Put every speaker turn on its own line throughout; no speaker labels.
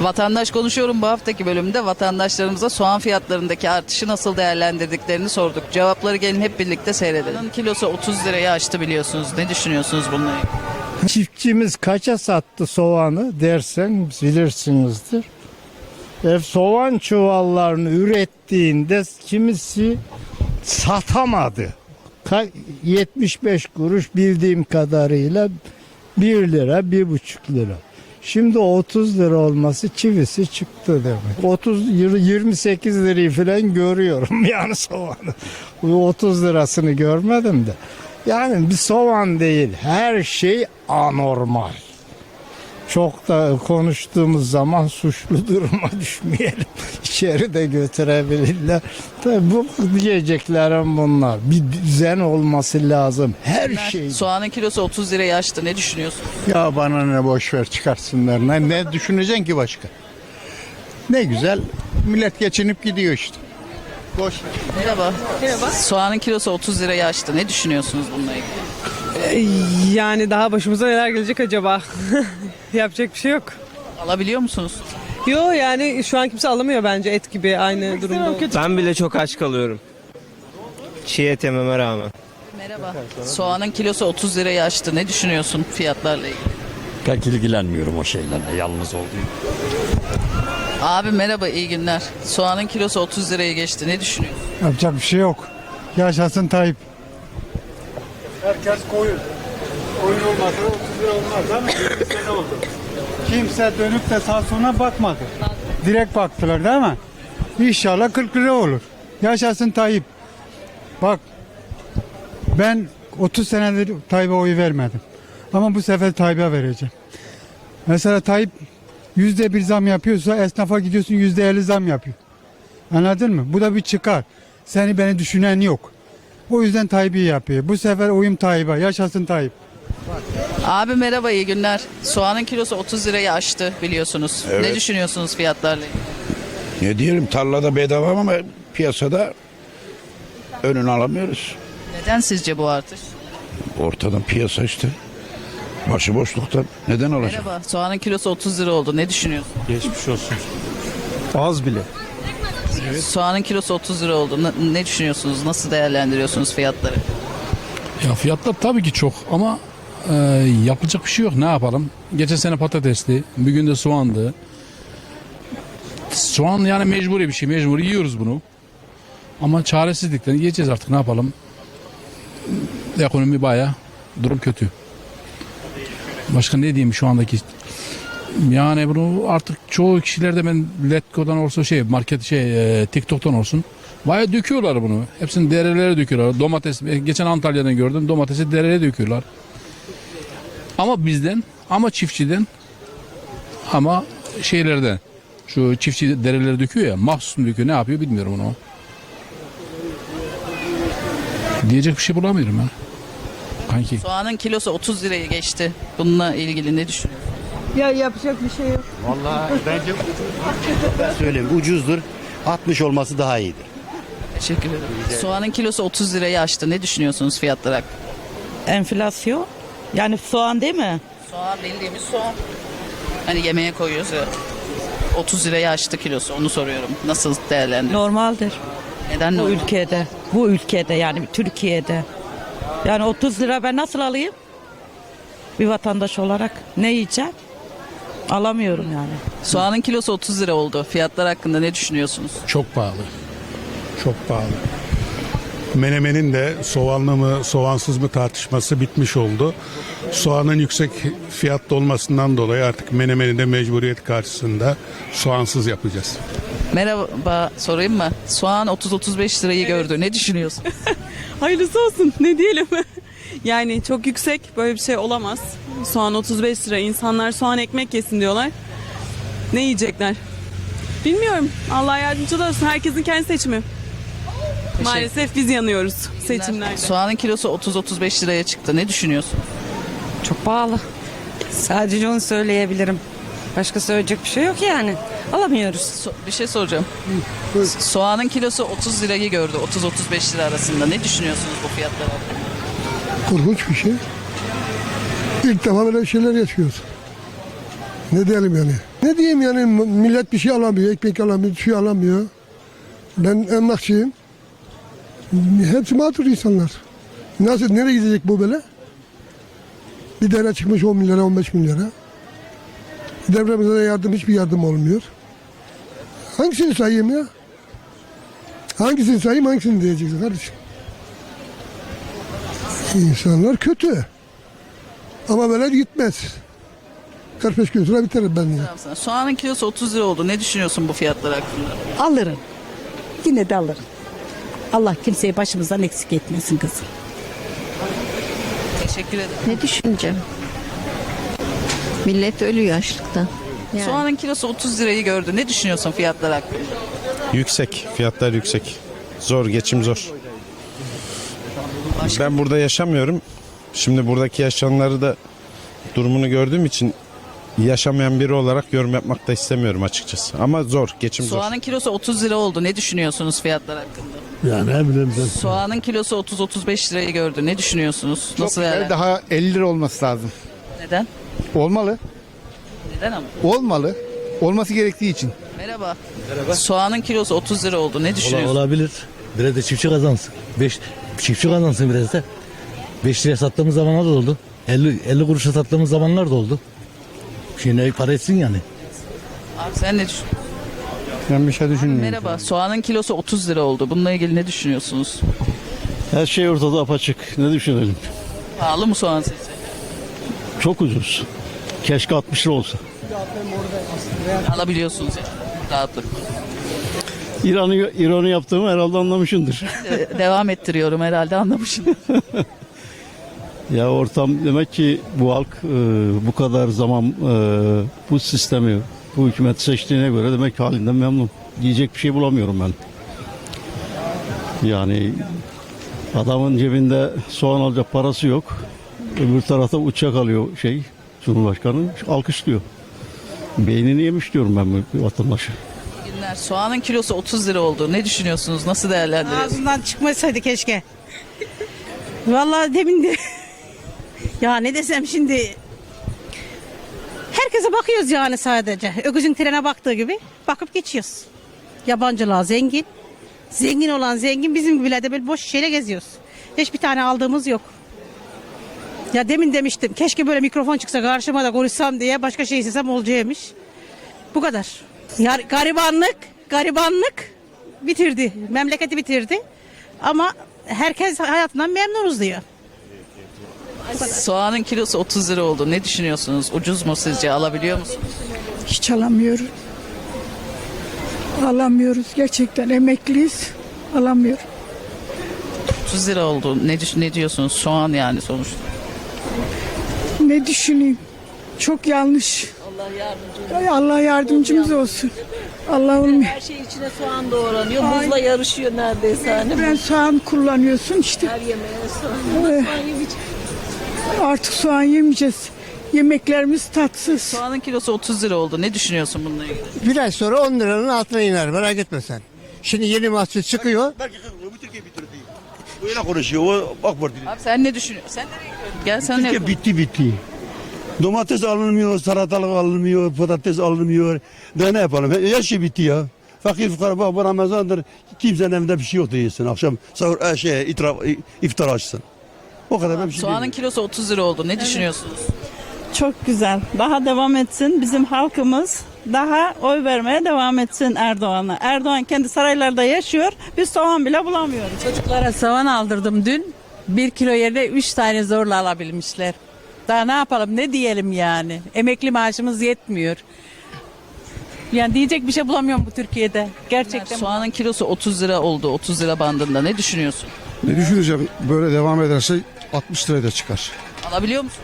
Vatandaş konuşuyorum bu haftaki bölümde vatandaşlarımıza soğan fiyatlarındaki artışı nasıl değerlendirdiklerini sorduk. Cevapları gelin hep birlikte seyredelim. Kilosu 30 liraya aştı biliyorsunuz. Ne düşünüyorsunuz bununla?
Çiftçimiz kaça sattı soğanı dersen bilirsinizdir. Ev soğan çuvallarını ürettiğinde kimisi satamadı. Ka- 75 kuruş bildiğim kadarıyla 1 lira, 1,5 lira. Şimdi 30 lira olması çivisi çıktı demek. 30 yirmi- 28 lirayı falan görüyorum yani soğanı. Bu 30 lirasını görmedim de. Yani bir soğan değil her şey anormal. Çok da konuştuğumuz zaman suçlu duruma düşmeyelim. İçeri de götürebilirler. Tabii bu diyeceklerim bunlar. Bir düzen olması lazım. Her şey.
Soğanın kilosu 30 liraya aştı. Ne düşünüyorsunuz?
Ya bana ne boş ver çıkarsınlar. Ne, ne düşüneceksin ki başka? Ne güzel millet geçinip gidiyor işte. Boş ver.
Merhaba. Merhaba. Soğanın kilosu 30 liraya aştı. Ne düşünüyorsunuz bununla ilgili?
Yani daha başımıza neler gelecek acaba? Yapacak bir şey yok.
Alabiliyor musunuz?
Yo yani şu an kimse alamıyor bence et gibi aynı durumda.
Ben bile çok aç kalıyorum. Çiğ et yememe rağmen.
Merhaba. Soğanın kilosu 30 liraya aştı. Ne düşünüyorsun fiyatlarla ilgili?
Pek ilgilenmiyorum o şeylerle yalnız olduğum.
Abi merhaba iyi günler. Soğanın kilosu 30 liraya geçti. Ne düşünüyorsun?
Yapacak bir şey yok. Yaşasın Tayyip. Herkes koyun. Koyun olmasa 30 lira olmaz mi? 20 sene oldu. Kimse dönüp de sağ sola bakmadı. Direkt baktılar değil mi? İnşallah 40 lira olur. Yaşasın Tayyip. Bak ben 30 senedir Tayyip'e oy vermedim. Ama bu sefer Tayyip'e vereceğim. Mesela Tayyip yüzde bir zam yapıyorsa esnafa gidiyorsun yüzde elli zam yapıyor. Anladın mı? Bu da bir çıkar. Seni beni düşünen yok. O yüzden Tayyip'i yapıyor. Bu sefer oyum Tayyip'e. Yaşasın Tayyip.
Abi merhaba iyi günler. Soğanın kilosu 30 liraya aştı biliyorsunuz. Ne
Evet.
düşünüyorsunuz fiyatlarla ilgili?
Ne diyelim tarlada bedava ama piyasada önünü alamıyoruz.
Neden sizce bu artış?
Ortadan piyasa işte. Başıboşluktan neden olacak?
Merhaba. Soğanın kilosu 30 lira oldu. Ne düşünüyorsun?
Geçmiş olsun.
Az bile.
Soğanın kilosu 30 lira oldu. Ne, ne düşünüyorsunuz? Nasıl değerlendiriyorsunuz fiyatları?
Ya fiyatlar tabii ki çok ama e, yapacak bir şey yok. Ne yapalım? Geçen sene patatesli, bugün de soğandı. Soğan yani mecburi bir şey. Mecburi yiyoruz bunu. Ama çaresizlikten yiyeceğiz artık. Ne yapalım? Ekonomi baya durum kötü. Başka ne diyeyim şu andaki yani bunu artık çoğu kişilerde ben Letgo'dan olsun şey market şey e, TikTok'tan olsun Baya döküyorlar bunu. Hepsini derelere döküyorlar. Domates geçen Antalya'dan gördüm. Domatesi dereye döküyorlar. Ama bizden, ama çiftçiden, ama şeylerden. Şu çiftçi derelere döküyor ya. Mahsus döküyor ne yapıyor bilmiyorum onu. Diyecek bir şey bulamıyorum ben. Kanki.
Soğanın kilosu 30 liraya geçti. Bununla ilgili ne düşünüyorsun?
Ya yapacak bir şey yok.
söyleyeyim ucuzdur. 60 olması daha iyidir.
Teşekkür ederim. Soğanın kilosu 30 liraya aştı. Ne düşünüyorsunuz fiyatlar hakkında?
Enflasyon. Yani soğan değil mi?
Soğan bildiğimiz soğan. Hani yemeğe koyuyoruz ya. 30 liraya aştı kilosu. Onu soruyorum. Nasıl değerlendiriyorsun?
Normaldir.
Neden
Bu
normal?
ülkede. Bu ülkede yani Türkiye'de. Yani 30 lira ben nasıl alayım? Bir vatandaş olarak ne yiyeceğim? Alamıyorum yani.
Soğanın kilosu 30 lira oldu. Fiyatlar hakkında ne düşünüyorsunuz?
Çok pahalı.
Çok pahalı. Menemenin de soğanlı mı soğansız mı tartışması bitmiş oldu. Soğanın yüksek fiyatlı olmasından dolayı artık menemeni de mecburiyet karşısında soğansız yapacağız.
Merhaba sorayım mı? Soğan 30-35 lirayı gördü. Ne düşünüyorsun?
Hayırlısı olsun ne diyelim. yani çok yüksek böyle bir şey olamaz. Soğan 35 lira. İnsanlar soğan ekmek yesin diyorlar. Ne yiyecekler? Bilmiyorum. Allah yardımcı olsun. Herkesin kendi seçimi. Maalesef biz yanıyoruz seçimlerde.
Soğanın kilosu 30-35 liraya çıktı. Ne düşünüyorsun?
Çok pahalı. Sadece onu söyleyebilirim. Başka söyleyecek bir şey yok yani. Alamıyoruz.
So- bir şey soracağım. Soğanın kilosu 30 lirayı gördü. 30-35 lira arasında. Ne düşünüyorsunuz bu fiyatlara?
Korkunç bir şey. İlk defa böyle şeyler yaşıyoruz. Ne diyelim yani?
Ne diyeyim yani millet bir şey alamıyor, ekmek alamıyor, şey alamıyor. Ben emlakçıyım. Hepsi mağdur insanlar. Nasıl, nereye gidecek bu böyle? Bir tane çıkmış 10 milyara, 15 milyara. Depremde de yardım, hiçbir yardım olmuyor. Hangisini sayayım ya? Hangisini sayayım, hangisini diyeceksin kardeşim? İnsanlar kötü. Ama böyle gitmez. 45 gün sonra biter ben ya.
Tamam sana. Soğanın kilosu 30 lira oldu. Ne düşünüyorsun bu fiyatlar hakkında?
Alırım. Yine de alırım. Allah kimseyi başımızdan eksik etmesin kızım.
Teşekkür ederim.
Ne düşüneceğim? Millet ölüyor açlıktan. Yani.
Soğanın kilosu 30 lirayı gördü. Ne düşünüyorsun fiyatlar hakkında?
Yüksek. Fiyatlar yüksek. Zor. Geçim zor. Ben burada yaşamıyorum. Şimdi buradaki yaşayanları da durumunu gördüğüm için yaşamayan biri olarak yorum yapmak da istemiyorum açıkçası. Ama zor. Geçim zor.
Soğanın kilosu 30 lira oldu. Ne düşünüyorsunuz fiyatlar hakkında?
Ya ne bileyim ben.
Soğanın kilosu 30-35 lirayı gördü. Ne düşünüyorsunuz? Nasıl değerlendiriyorsunuz?
Daha 50 lira olması lazım.
Neden?
Olmalı.
Neden ama?
Olmalı. Olması gerektiği için.
Merhaba. Soğanın kilosu 30 lira oldu. Ne düşünüyorsun?
olabilir. Biraz da çiftçi kazansın. Beş, çiftçi kazansın biraz da. 5 liraya sattığımız zamanlar da oldu. 50, 50 kuruşa sattığımız zamanlar da oldu. Şimdi para etsin yani.
Abi sen ne düşünüyorsun?
Ben bir şey düşünmüyorum.
Merhaba. Soğanın kilosu 30 lira oldu. Bununla ilgili ne düşünüyorsunuz?
Her şey ortada apaçık. Ne düşünelim?
Pahalı mı soğan sizce?
Çok ucuz. Keşke 60 lira olsa.
Alabiliyorsunuz ya. Rahatlıkla.
İran'ı İran'ı yaptığımı herhalde anlamışındır.
Devam ettiriyorum herhalde anlamışsın.
Ya ortam demek ki bu halk e, bu kadar zaman e, bu sistemi bu hükümet seçtiğine göre demek ki halinden memnun. Diyecek bir şey bulamıyorum ben. Yani adamın cebinde soğan alacak parası yok. Öbür tarafta uçak alıyor şey Cumhurbaşkanı alkışlıyor. Beynini yemiş diyorum ben bu vatandaşı.
Günler. Soğanın kilosu 30 lira oldu. Ne düşünüyorsunuz? Nasıl değerlendiriyorsunuz?
Ağzından çıkmasaydı keşke. Vallahi demin de ya ne desem şimdi herkese bakıyoruz yani sadece. Öküzün trene baktığı gibi bakıp geçiyoruz. Yabancılar zengin. Zengin olan zengin bizim gibilerde böyle boş şeyle geziyoruz. Hiçbir tane aldığımız yok. Ya demin demiştim keşke böyle mikrofon çıksa karşıma da konuşsam diye başka şey istesem olacakmış. Bu kadar. Ya, garibanlık, garibanlık bitirdi. Memleketi bitirdi. Ama herkes hayatından memnunuz diyor.
Soğanın kilosu 30 lira oldu. Ne düşünüyorsunuz? Ucuz mu sizce? Alabiliyor musunuz?
Hiç alamıyoruz. Alamıyoruz gerçekten emekliyiz. Alamıyoruz.
30 lira oldu. Ne, düş- ne diyorsunuz? Soğan yani sonuçta.
Ne düşüneyim? Çok yanlış. Allah yardımcımız olsun. Allah olmuyor.
Her şey içine soğan doğranıyor. Buzla yarışıyor neredeyse. Hani.
Ben soğan kullanıyorsun işte.
Her yemeğe soğan.
Artık soğan yemeyeceğiz. Yemeklerimiz tatsız.
Soğanın kilosu 30 lira oldu. Ne düşünüyorsun bununla ilgili?
Bir ay sonra 10 liranın altına iner merak etme sen. Şimdi yeni mahsul çıkıyor.
Böyle konuşuyor. Bak burada.
Abi sen ne düşünüyorsun? Sen nereye gidiyorsun? Gel sen ne?
bitti bitti. Domates alınmıyor, salatalık alınmıyor, patates alınmıyor. Daha ne yapalım? Her şey bitti ya. Fakir fukara bak bu Ramazan'dır. Kimsenin evinde bir şey yok değilsin. Akşam sahur e, şey, itiraf, iftar açsın. O kadar ben bir şey
Soğanın
diyeyim.
kilosu 30 lira oldu. Ne düşünüyorsunuz?
Çok güzel. Daha devam etsin. Bizim halkımız daha oy vermeye devam etsin Erdoğan'a. Erdoğan kendi saraylarda yaşıyor. Biz soğan bile bulamıyoruz.
Çocuklara soğan aldırdım dün. Bir kilo yerine üç tane zorla alabilmişler. Daha ne yapalım ne diyelim yani. Emekli maaşımız yetmiyor. Yani diyecek bir şey bulamıyorum bu Türkiye'de. Gerçekten.
Soğanın kilosu 30 lira oldu. 30 lira bandında. Ne düşünüyorsun?
Ne düşüneceğim? Böyle devam ederse 60 liraya da çıkar.
Alabiliyor musun?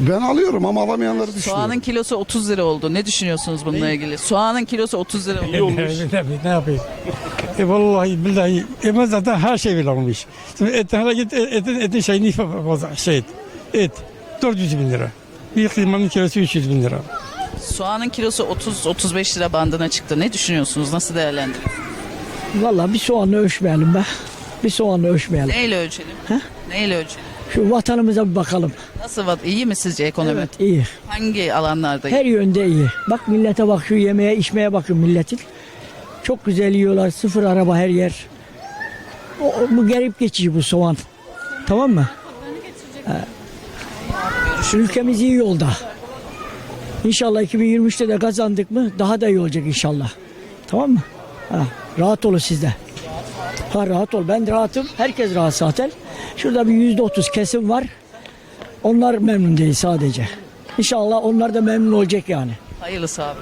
Ben alıyorum ama alamayanları düşünüyorum.
Soğanın kilosu 30 lira oldu. Ne düşünüyorsunuz bununla ilgili? Soğanın kilosu 30 lira oldu.
ne yapayım? E vallahi billahi e ben zaten her şey bile olmuş. Şimdi et, hele git et- etin, etin şeyini şey et. Et 400 bin lira. Bir kıymanın kilosu 300 bin lira.
Soğanın kilosu 30-35 lira bandına çıktı. Ne düşünüyorsunuz? Nasıl değerlendiriyorsunuz?
Vallahi bir soğanı ölçmeyelim be. Bir soğanı ölçmeyelim.
Neyle ölçelim? Neyle ölçelim?
Şu vatanımıza bir bakalım.
Nasıl vat- iyi mi sizce ekonomi?
Evet iyi.
Hangi alanlarda?
Her yönde iyi. Bak millete bak şu yemeğe içmeye bakın milletin. Çok güzel yiyorlar. Sıfır araba her yer. O, bu garip geçici bu soğan. Tamam mı? Ha. Ülkemiz iyi yolda. İnşallah 2023'te de kazandık mı daha da iyi olacak inşallah. Tamam mı? Ha, rahat olun siz de. Ha, rahat ol. Ben rahatım. Herkes rahat zaten. Şurada bir yüzde otuz kesim var. Onlar memnun değil sadece. İnşallah onlar da memnun olacak yani.
Hayırlısı abi.